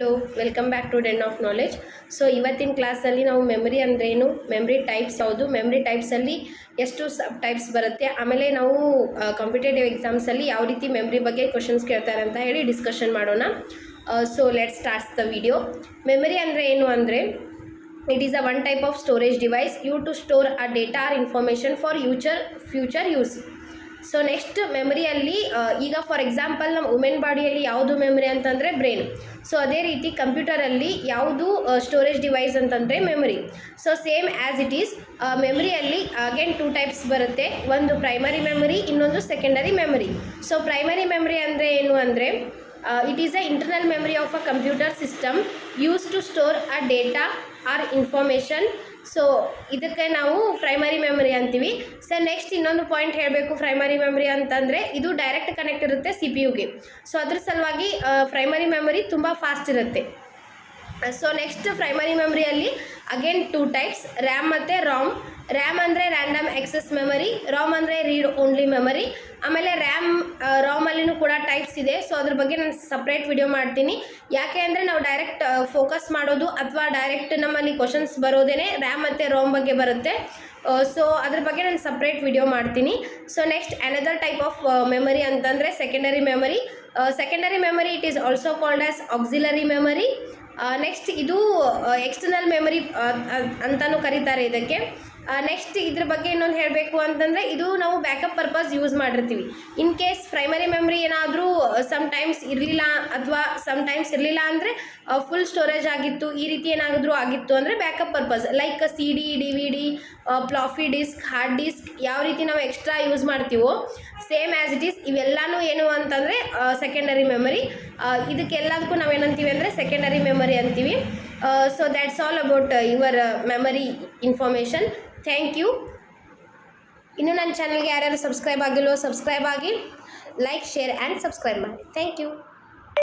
Hello welcome back to den of knowledge so ಇವತ್ತಿನ ಕ್ಲಾಸಲ್ಲಿ ನಾವು ಮೆಮರಿ ಅಂದರೆ ಏನು ಮೆಮ್ರಿ ಟೈಪ್ಸ್ ಯಾವುದು ಮೆಮ್ರಿ ಟೈಪ್ಸಲ್ಲಿ ಎಷ್ಟು ಸಬ್ ಟೈಪ್ಸ್ ಬರುತ್ತೆ? ಆಮೇಲೆ ನಾವು ಕಾಂಪಿಟೇಟಿವ್ ಎಕ್ಸಾಮ್ಸಲ್ಲಿ ಯಾವ ರೀತಿ ಮೆಮ್ರಿ ಬಗ್ಗೆ ಕ್ವಶನ್ಸ್ ಕೇಳ್ತಾರೆ ಅಂತ ಹೇಳಿ ಡಿಸ್ಕಷನ್ ಮಾಡೋಣ. So let starts the video memory ಅಂದರೆ ಏನು ಅಂದರೆ it is a one type of storage device you to store a data or information for future future use so next ಮೆಮರಿಯಲ್ಲಿ ಈಗ ಫಾರ್ ಎಕ್ಸಾಂಪಲ್ ನಮ್ಮ women ಬಾಡಿಯಲ್ಲಿ ಯಾವುದು memory ಅಂತಂದರೆ brain so ಅದೇ ರೀತಿ ಕಂಪ್ಯೂಟರಲ್ಲಿ ಯಾವುದು ಸ್ಟೋರೇಜ್ ಡಿವೈಸ್ ಅಂತಂದರೆ memory so same as it is ಮೆಮರಿಯಲ್ಲಿ again two types ಬರುತ್ತೆ. ಒಂದು ಪ್ರೈಮರಿ ಮೆಮರಿ ಇನ್ನೊಂದು secondary memory so primary memory ಅಂದರೆ ಏನು ಅಂದರೆ it is a internal memory of a computer system use to store a data or information so ಇದಕ್ಕೆ ನಾವು primary memory ಅಂತೀವಿ. So next ಇನ್ನೊಂದು ಪಾಯಿಂಟ್ ಹೇಳಬೇಕು ಪ್ರೈಮರಿ ಮೆಮೊರಿ ಅಂತಂದರೆ, ಇದು ಡೈರೆಕ್ಟ್ ಕನೆಕ್ಟ್ ಇರುತ್ತೆ ಸಿ ಪಿ ಯುಗೆ ಸೊ ಅದ್ರ ಸಲುವಾಗಿ ಪ್ರೈಮರಿ ಮೆಮೊರಿ ತುಂಬ ಫಾಸ್ಟ್ ಇರುತ್ತೆ. ಸೊ ನೆಕ್ಸ್ಟ್ ಪ್ರೈಮರಿ ಮೆಮರಿಯಲ್ಲಿ ಅಗೇನ್ ಟೂ ಟೈಪ್ಸ್ ರ್ಯಾಮ್ ಮತ್ತು ರಾಮ್ ರ್ಯಾಮ್ ಅಂದರೆ ರ್ಯಾಂಡಮ್ ಎಕ್ಸೆಸ್ ಮೆಮರಿ ರಾಮ್ ಅಂದರೆ ರೀಡ್ ಓನ್ಲಿ ಮೆಮರಿ ಆಮೇಲೆ ರ್ಯಾಮ್ ರಾಮಲ್ಲಿನೂ ಕೂಡ ಟೈಪ್ಸ್ ಇದೆ. ಸೊ ಅದ್ರ ಬಗ್ಗೆ ನಾನು ಸಪ್ರೇಟ್ ವಿಡಿಯೋ ಮಾಡ್ತೀನಿ. ಯಾಕೆ ಅಂದರೆ ನಾವು ಡೈರೆಕ್ಟ್ ಫೋಕಸ್ ಮಾಡೋದು ಅಥವಾ ಡೈರೆಕ್ಟ್ ನಮ್ಮಲ್ಲಿ ಕ್ವಶನ್ಸ್ ಬರೋದೇ ರ್ಯಾಮ್ ಮತ್ತು ರೋಮ್ ಬಗ್ಗೆ ಬರುತ್ತೆ. ಸೊ ಅದ್ರ ಬಗ್ಗೆ ನಾನು ಸಪ್ರೇಟ್ ವಿಡಿಯೋ ಮಾಡ್ತೀನಿ. So next another type of memory ಅಂತಂದರೆ secondary memory secondary memory it is also called as auxiliary memory next ಇದು ಎಕ್ಸ್ಟರ್ನಲ್ ಮೆಮರಿ ಅಂತಲೂ ಕರೀತಾರೆ ಇದಕ್ಕೆ. ನೆಕ್ಸ್ಟ್ ಇದ್ರ ಬಗ್ಗೆ ಇನ್ನೊಂದು ಹೇಳಬೇಕು ಅಂತಂದರೆ ಇದು ನಾವು ಬ್ಯಾಕಪ್ ಪರ್ಪಸ್ ಯೂಸ್ ಮಾಡಿರ್ತೀವಿ. ಇನ್ ಕೇಸ್ ಪ್ರೈಮರಿ ಮೆಮ್ರಿ ಏನಾದರೂ ಸಮ್ ಟೈಮ್ಸ್ ಇರಲಿಲ್ಲ ಅಥವಾ ಸಮ್ ಟೈಮ್ಸ್ ಇರಲಿಲ್ಲ ಅಂದರೆ ಫುಲ್ ಸ್ಟೋರೇಜ್ ಆಗಿತ್ತು, ಈ ರೀತಿ ಏನಾದರೂ ಆಗಿತ್ತು ಅಂದರೆ backup purpose like C D D V D floppy disk hard disk ಯಾವ ರೀತಿ ನಾವು ಎಕ್ಸ್ಟ್ರಾ ಯೂಸ್ ಮಾಡ್ತೀವೋ ಸೇಮ್ ಆ್ಯಸ್ ಇಟ್ ಈಸ್ ಇವೆಲ್ಲನೂ ಏನು ಅಂತಂದರೆ ಸೆಕೆಂಡರಿ ಮೆಮರಿ ಇದಕ್ಕೆಲ್ಲದಕ್ಕೂ ನಾವೇನಂತೀವಿ ಅಂದರೆ ಸೆಕೆಂಡರಿ ಮೆಮರಿ ಅಂತೀವಿ. So that's all about your memory information thank you ಇನ್ನು ನನ್ನ ಚಾನಲ್ಗೆ ಯಾರ್ಯಾರು ಸಬ್ಸ್ಕ್ರೈಬ್ ಆಗಿಲ್ವೋ ಸಬ್ಸ್ಕ್ರೈಬ್ ಆಗಿ ಲೈಕ್ ಶೇರ್ ಆ್ಯಂಡ್ ಸಬ್ಸ್ಕ್ರೈಬ್ ಮಾಡಿ. Thank you